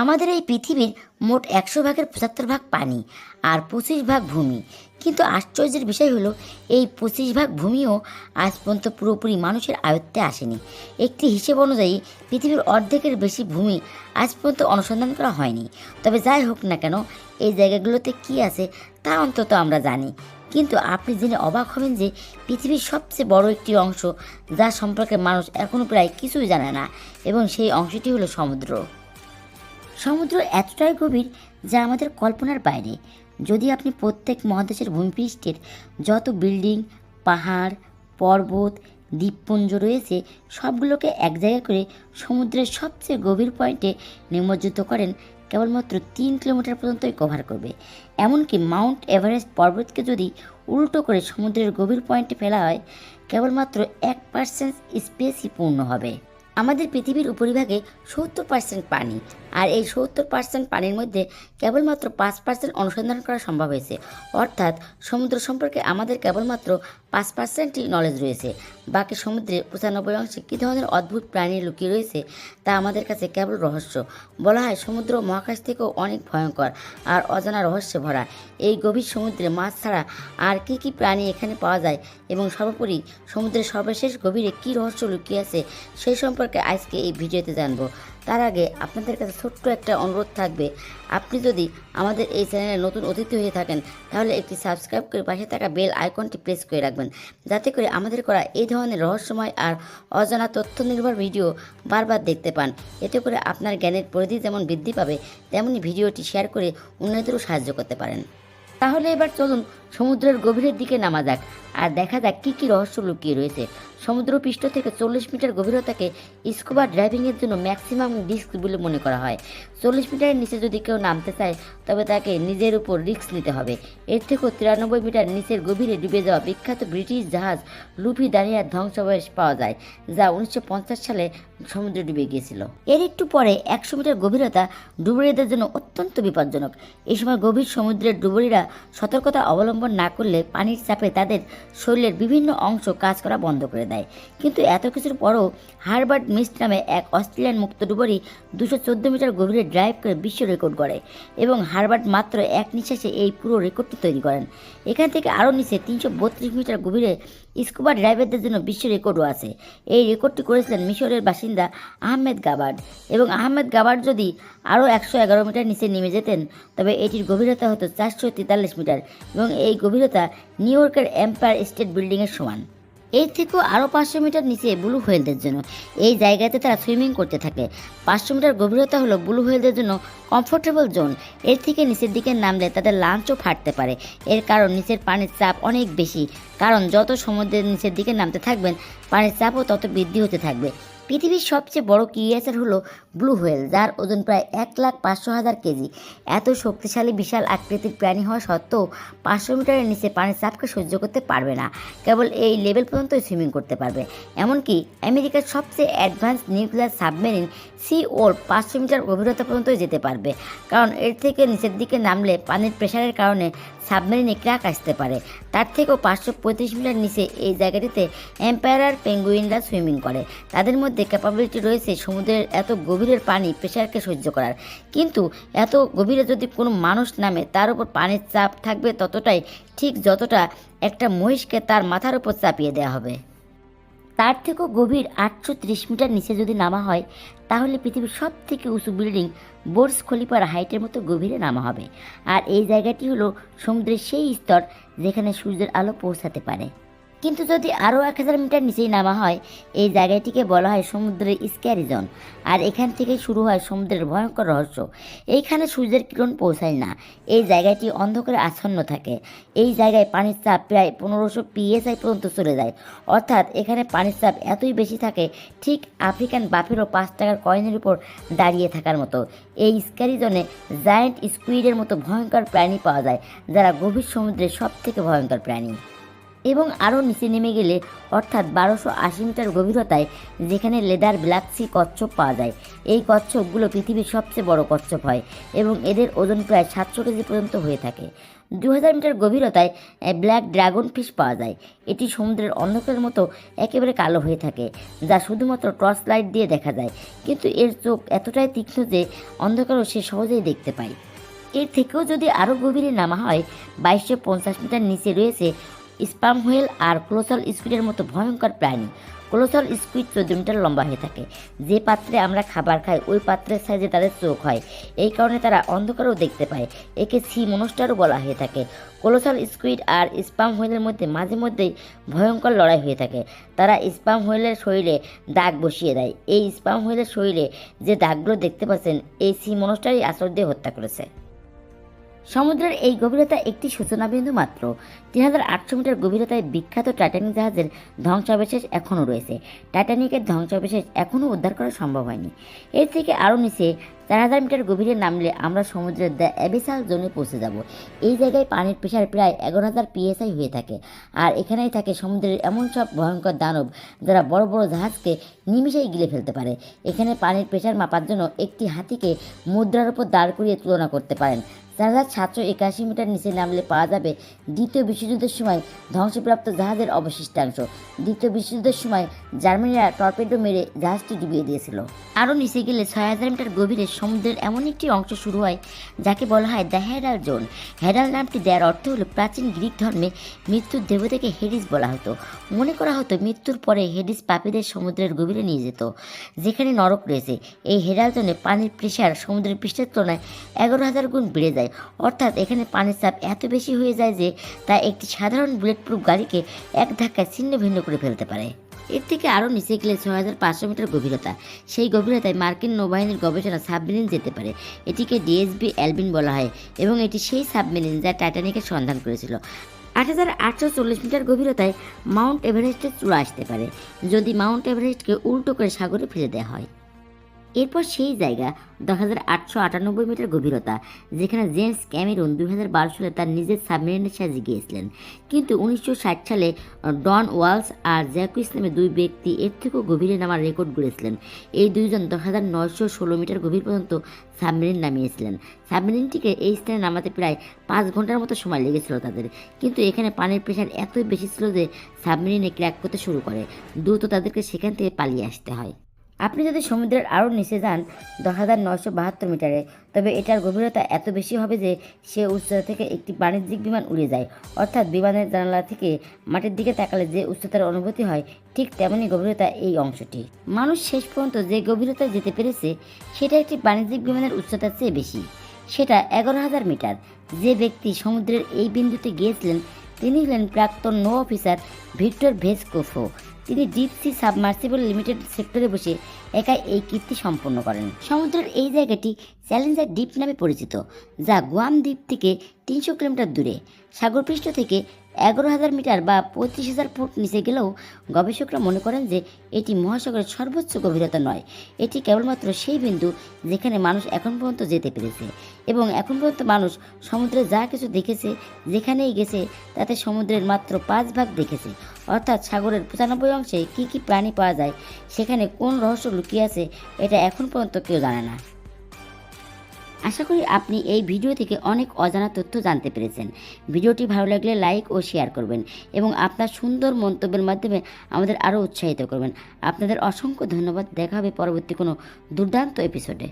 আমাদের এই পৃথিবীর মোট একশো ভাগের পঁচাত্তর ভাগ পানি আর পঁচিশ ভাগ ভূমি। কিন্তু আশ্চর্যের বিষয় হলো, এই পঁচিশ ভাগ ভূমিও আজ পর্যন্ত পুরোপুরি মানুষের আয়ত্তে আসেনি। একটি হিসেব অনুযায়ী, পৃথিবীর অর্ধেকের বেশি ভূমি আজ পর্যন্ত অনুসন্ধান করা হয়নি। তবে যাই হোক না কেন, এই জায়গাগুলোতে কি আছে তা অন্তত আমরা জানি। কিন্তু আপনি জেনে অবাক হবেন যে পৃথিবীর সবচেয়ে বড় একটি অংশ যার সম্পর্কে মানুষ এখনও প্রায় কিছুই জানে না, এবং সেই অংশটি হলো সমুদ্র। সমুদ্র এতটাই গভীর যা আমাদের কল্পনার বাইরে। যদি আপনি প্রত্যেক মহাদেশের ভূমিপৃষ্ঠের যত বিল্ডিং, পাহাড়, পর্বত, দ্বীপপুঞ্জ রয়েছে, সবগুলোকে এক জায়গায় করে সমুদ্রের সবচেয়ে গভীর পয়েন্টে নিমজ্জিত করেন, কেবলমাত্র তিন কিলোমিটার পর্যন্তই কভার করবে। এমনকি মাউন্ট এভারেস্ট পর্বতকে যদি উল্টো করে সমুদ্রের গভীর পয়েন্টে ফেলা হয়, কেবলমাত্র এক পার্সেন্ট স্পেসই পূর্ণ হবে। আমাদের পৃথিবীর উপরিভাগে সত্তর পার্সেন্ট পানি। আর এই সত্তর পার্সেন্ট পানির মধ্যে কেবলমাত্র পাঁচ পার্সেন্ট অনুসন্ধান করা সম্ভব হয়েছে। অর্থাৎ সমুদ্র সম্পর্কে আমাদের কেবলমাত্র পাঁচ পার্সেন্টই নলেজ রয়েছে। বাকি সমুদ্রে পঁচানব্বই অংশে কী ধরনের অদ্ভুত প্রাণী লুকিয়ে রয়েছে তা আমাদের কাছে কেবল রহস্য। বলা হয় সমুদ্র মহাকাশ থেকেও অনেক ভয়ঙ্কর আর অজানা রহস্যে ভরা। এই গভীর সমুদ্রে মাছ ছাড়া আর কী কী প্রাণী এখানে পাওয়া যায় এবং সর্বোপরি সমুদ্রের সর্বশেষ গভীরে কী রহস্য লুকিয়ে আছে সেই সম্পর্কে আজকে এই ভিডিওতে জানব। তার আগে আপনাদের কাছে ছোট্ট একটা অনুরোধ থাকবে। আপনি যদি আমাদের এই চ্যানেলে নতুন অতিথি হয়ে থাকেন, তাহলে একটি সাবস্ক্রাইব করে পাশে থাকা বেল আইকনটি প্রেস করে রাখবেন। যাতে করে আমাদের করা এই ধরনের রহস্যময় আর অজানা তথ্য নির্ভর ভিডিও বারবার দেখতে পান। এতে করে আপনার জ্ঞানের পরিধি যেমন বৃদ্ধি পাবে, তেমনি ভিডিওটি শেয়ার করে অন্যদেরও সাহায্য করতে পারেন। তাহলে এবার চলুন সমুদ্রের গভীরের দিকে নামা যাক, আর দেখা যাক কী কী রহস্য লুকিয়ে রয়েছে। সমুদ্র পৃষ্ঠ থেকে চল্লিশ মিটার গভীরতাকে স্কুবা ড্রাইভিংয়ের জন্য ম্যাক্সিমাম রিস্ক বলে মনে করা হয়। চল্লিশ মিটারের নিচে যদি কেউ নামতে চায়, তবে তাকে নিজের উপর রিস্ক নিতে হবে। এর থেকেও তিরানব্বই মিটার নিচের গভীরে ডুবে যাওয়া বিখ্যাত ব্রিটিশ জাহাজ লুফি দাঁড়িয়ার ধ্বংসাবশেষ পাওয়া যায়, যা উনিশশো পঞ্চাশ সালে সমুদ্রে ডুবে গিয়েছিল। এর একটু পরে একশো মিটার গভীরতা ডুবুরিদের জন্য অত্যন্ত বিপজ্জনক। এই সময় গভীর সমুদ্রের ডুবুরিরা সতর্কতা অবলম্বন না করলে পানির চাপে তাদের শরীরের বিভিন্ন অংশ কাজ করা বন্ধ করে দেয়। কিন্তু এত কিছুর পরও হারবার্ট মিস্ট নামে এক অস্ট্রেলিয়ান মুক্ত ডুবুরি দুশো চোদ্দ মিটার গভীরে ড্রাইভ করে বিশ্ব রেকর্ড করে এবং হারবার্ট মাত্র এক নিঃশ্বাসে এই পুরো রেকর্ডটি তৈরি করেন। এখান থেকে আরও নিচে তিনশো বত্রিশ মিটার গভীরে স্কুবা ড্রাইভারদের জন্য বিশ্ব রেকর্ডও আছে। এই রেকর্ডটি করেছিলেন মিশরের বাসিন্দা আহমেদ গাবার্ড এবং আহমেদ গাবার্ড যদি আরও একশো এগারো মিটার নিচে নেমে যেতেন, তবে এটির গভীরতা হতো চারশো তেতাল্লিশ মিটার এবং এই গভীরতা নিউ ইয়র্কের এম্পায়ার স্টেট বিল্ডিংয়ের সমান। এর থেকেও আরও পাঁচশো মিটার নিচে ব্লু হোয়েলদের জন্য। এই জায়গাতে তারা সুইমিং করতে থাকে। পাঁচশো মিটার গভীরতা হলো ব্লু হোয়েলদের জন্য কমফোর্টেবল জোন এর থেকে নিচের দিকে নামলে তাদের লাঞ্চও ফাটতে পারে। এর কারণ নিচের পানির চাপ অনেক বেশি। কারণ যত সমুদ্রের নিচের দিকে নামতে থাকবেন, পানির চাপও তত বৃদ্ধি হতে থাকবে। পৃথিবীর সবচেয়ে বড় ক্রিয়েচার হলো ব্লু হোয়েল, যার ওজন প্রায় এক লাখ পাঁচশো হাজার কেজি। এত শক্তিশালী বিশাল আকৃতির প্রাণী হওয়া সত্ত্বেও পাঁচশো মিটারের নিচে পানির চাপকে সহ্য করতে পারবে না। কেবল এই লেভেল পর্যন্তই সুইমিং করতে পারবে। এমনকি আমেরিকার সবচেয়ে অ্যাডভান্স নিউক্লিয়ার সাবমেরিন সি ওর পাঁচশো মিটার গভীরতা পর্যন্তই যেতে পারবে। কারণ এর থেকে নিচের দিকে নামলে পানির প্রেশারের কারণে সাবমেরিনে ক্র্যাক আসতে পারে। তার থেকেও পাঁচশো পঁয়ত্রিশ মিটার নিচে এই জায়গাটিতে এম্পায়ার পেঙ্গুইনরা সুইমিং করে। তাদের মধ্যে ক্যাপাবিলিটি রয়েছে, সমুদ্রের এত গভীরের পানি প্রেশারকে সহ্য করার। কিন্তু এত গভীরে যদি কোনো মানুষ নামে, তার উপর পানির চাপ থাকবে ততটাই ঠিক যতটা একটা মহিষকে তার মাথার উপর চাপিয়ে দেওয়া হবে। তার থেকেও গভীর আটশো ত্রিশ মিটার নিচে যদি নামা হয়, তাহলে পৃথিবীর সব থেকে উঁচু বিল্ডিং বোর্স খলিফার হাইটের মতো গভীরে নামা হবে। আর এই জায়গাটি হলো সমুদ্রের সেই স্তর যেখানে সূর্যের আলো পৌঁছাতে পারে। কিন্তু যদি আরও এক হাজার মিটার নিচেই নামা হয়, এই জায়গাটিকে বলা হয় সমুদ্রের স্ক্যারি জোন। আর এখান থেকে শুরু হয় সমুদ্রের ভয়ঙ্কর রহস্য। এইখানে সূর্যের কিরণ পৌঁছায় না। এই জায়গাটি অন্ধকারে আচ্ছন্ন থাকে। এই জায়গায় পানির চাপ প্রায় পনেরোশো পিএসআই পর্যন্ত চলে যায়। অর্থাৎ এখানে পানির চাপ এতই বেশি থাকে, ঠিক আফ্রিকান বাফেরও পাঁচ টাকার কয়েনের উপর দাঁড়িয়ে থাকার মতো। এই স্ক্যারি জোনে জায়েন্ট স্কুইডের মতো ভয়ঙ্কর প্রাণী পাওয়া যায়, যারা গভীর সমুদ্রের সব থেকে ভয়ঙ্কর প্রাণী। এবং আরও নিচে নেমে গেলে, অর্থাৎ বারোশো আশি মিটার গভীরতায়, যেখানে লেদার ব্ল্যাকসি কচ্ছপ পাওয়া যায়। এই কচ্ছপগুলো পৃথিবীর সবচেয়ে বড় কচ্ছপ হয় এবং এদের ওজন প্রায় সাতশো কেজি পর্যন্ত হয়ে থাকে। দু হাজার মিটার গভীরতায় ব্ল্যাক ড্রাগন ফিশ পাওয়া যায়। এটি সমুদ্রের অন্ধকারের মতো একেবারে কালো হয়ে থাকে, যা শুধুমাত্র টর্চ লাইট দিয়ে দেখা যায়। কিন্তু এর চোখ এতটাই তীক্ষ্ণ যে অন্ধকারও সে সহজেই দেখতে পায়। এর থেকেও যদি আরও গভীরে নামা হয়, বাইশশো পঞ্চাশ মিটার নিচে রয়েছে স্পাম হুইল আর ক্লোসাল স্কুইডের মতো ভয়ঙ্কর প্রাণী। ক্লোসাল স্কুইড চোদ্দ মিটার লম্বা হয়ে থাকে। যে পাত্রে আমরা খাবার খাই, ওই পাত্রের সাইজে তাদের চোখ হয়। এই কারণে তারা অন্ধকারেও দেখতে পায়। একে সি মনস্টারও বলা হয়ে থাকে। কোলোসাল স্কুইড আর স্পাম হুইলের মধ্যে মাঝে মধ্যেই ভয়ঙ্কর লড়াই হয়ে থাকে। তারা স্পাম হুইলের শরীরে দাগ বসিয়ে দেয়। এই স্পাম হোয়েলের শরীরে যে দাগগুলো দেখতে পাচ্ছেন, এই সি মনস্টারই দিয়ে হত্যা করেছে। সমুদ্রের এই গভীরতা একটি সূচনাবিন্দু মাত্র। তিন হাজার আটশো মিটার গভীরতায় বিখ্যাত টাইটানিক জাহাজের ধ্বংসাবশেষ এখনও রয়েছে। টাইটানিকের ধ্বংসাবশেষ এখনও উদ্ধার করা সম্ভব হয়নি। এর থেকে আরও নিচে চার হাজার মিটার গভীরে নামলে আমরা সমুদ্রের দ্য অ্যাবিসাল জোনে পৌঁছে যাব। এই জায়গায় পানির প্রেশার প্রায় এগারো হাজার পিএসআই হয়ে থাকে। আর এখানেই থাকে সমুদ্রের এমন সব ভয়ঙ্কর দানব যারা বড় বড় জাহাজকে নিমিষেই গিলে ফেলতে পারে। এখানে পানির প্রেশার মাপার জন্য একটি হাতিকে মুদ্রার উপর দাঁড় করিয়ে তুলনা করতে পারেন। চার হাজার সাতশো একাশি মিটার নিচে নামলে পাওয়া যাবে দ্বিতীয় বিশ্বযুদ্ধের সময় ধ্বংসপ্রাপ্ত জাহাজের অবশিষ্টাংশ। দ্বিতীয় বিশ্বযুদ্ধের সময় জার্মানিরা টর্পেডো মেরে জাহাজটি ডুবিয়ে দিয়েছিল। আরও নিচে গেলে ছয় হাজার মিটার গভীরে সমুদ্রের এমন একটি অংশ শুরু হয়, যাকে বলা হয় দ্য হেডাল জোন। হেডাল নামটি দেওয়ার অর্থ হলো প্রাচীন গ্রিক ধর্মে মৃত্যুর দেবতাকে হেডিস বলা হতো। মনে করা হতো মৃত্যুর পরে হেডিস পাপীদের সমুদ্রের গভীরে নিয়ে যেত, যেখানে নরক রয়েছে। এই হেডাল জোনে পানির প্রেশার সমুদ্রের পৃষ্ঠের তুলনায় এগারো হাজার গুণ বেড়ে যায়। অর্থাৎ এখানে পানির চাপ এত বেশি হয়ে যায় যে তা একটি সাধারণ বুলেট প্রুফ গাড়িকে এক ধাক্কায় ছিন্ন ভিন্ন করে ফেলতে পারে। এর থেকে আরও নিচে গেলে ছয় হাজার পাঁচশো মিটার গভীরতা। সেই গভীরতায় মার্কিন নৌবাহিনীর গবেষণা সাবমেরিন যেতে পারে। এটিকে ডিএসবি অ্যালবিন বলা হয় এবং এটি সেই সাবমেরিন যা টাইটানিকের সন্ধান করেছিল। আট হাজার আটশো চল্লিশ মিটার গভীরতায় মাউন্ট এভারেস্টের চূড়া আসতে পারে, যদি মাউন্ট এভারেস্টকে উল্টো করে সাগরে ফেলে দেওয়া হয়। এরপর সেই জায়গা দশ হাজার আটশো আটানব্বই মিটার গভীরতা, যেখানে জেমস ক্যামেরুন দুই হাজার বারো সালে তার নিজের সাবমেরিনের সাহায্যে গিয়েছিলেন কিন্তু উনিশশো ষাট সালে ডন ওয়ালস আর জ্যাকুইস নামে দুই ব্যক্তি এর থেকেও গভীরে নামার রেকর্ড গড়েছিলেন। এই দুইজন দশ হাজার নয়শো ষোলো মিটার গভীর পর্যন্ত সাবমেরিন নামিয়েছিলেন। সাবমেরিনটিকে এই স্থানে নামাতে প্রায় পাঁচ ঘণ্টার মতো সময় লেগেছিল তাদের। কিন্তু এখানে পানির প্রেশার এতই বেশি ছিল যে সাবমেরিনে ক্র্যাক করতে শুরু করে। দ্রুত তাদেরকে সেখান থেকে পালিয়ে আসতে হয়। আপনি যদি সমুদ্রের আরও নিচে যান, দশ হাজার নয়শো বাহাত্তর মিটারে, তবে এটার গভীরতা এত বেশি হবে যে সে উচ্চতা থেকে একটি বাণিজ্যিক বিমান উড়ে যায়। অর্থাৎ বিমানের জানালা থেকে মাটির দিকে তাকালে যে উচ্চতার অনুভূতি হয়, ঠিক তেমনই গভীরতা এই অংশটি। মানুষ শেষ পর্যন্ত যে গভীরতায় যেতে পেরেছে, সেটা একটি বাণিজ্যিক বিমানের উচ্চতার চেয়ে বেশি। সেটা এগারো হাজার মিটার। যে ব্যক্তি সমুদ্রের এই বিন্দুতে গিয়েছিলেন তিনি হলেন প্রাক্তন নৌ অফিসার ভিক্টর ভেসকোফো তিনি ডিপসি সাবমার্সিবল লিমিটেড সেক্টরে বসে একাই এই কীর্তি সম্পন্ন করেন। সমুদ্রের এই জায়গাটি চ্যালেঞ্জার দ্বীপ নামে পরিচিত, যা গুয়াম দ্বীপ থেকে তিনশো কিলোমিটার দূরে, সাগরপৃষ্ঠ থেকে এগারো হাজার মিটার বা পঁয়ত্রিশ হাজার ফুট নিচে গেলেও গবেষকরা মনে করেন যে এটি মহাসাগরের সর্বোচ্চ গভীরতা নয়। এটি কেবলমাত্র সেই বিন্দু যেখানে মানুষ এখন পর্যন্ত যেতে পেরেছে এবং এখন পর্যন্ত মানুষ সমুদ্রে যা কিছু দেখেছে, যেখানেই গেছে, তাতে সমুদ্রের মাত্র পাঁচ ভাগ দেখেছে। অর্থাৎ সাগরের পঁচানব্বই অংশে কী কী প্রাণী পাওয়া যায়, সেখানে কোন রহস্য লুকিয়ে আছে, এটা এখন পর্যন্ত কেউ জানে না। আশা করি আপনি এই ভিডিও থেকে অনেক অজানা তথ্য জানতে পেরেছেন। ভিডিওটি ভালো লাগলে লাইক ও শেয়ার করবেন এবং আপনার সুন্দর মন্তব্যের মাধ্যমে আমাদের আরও উৎসাহিত করবেন। আপনাদের অসংখ্য ধন্যবাদ। দেখা হবে পরবর্তী কোনো দুর্দান্ত এপিসোডে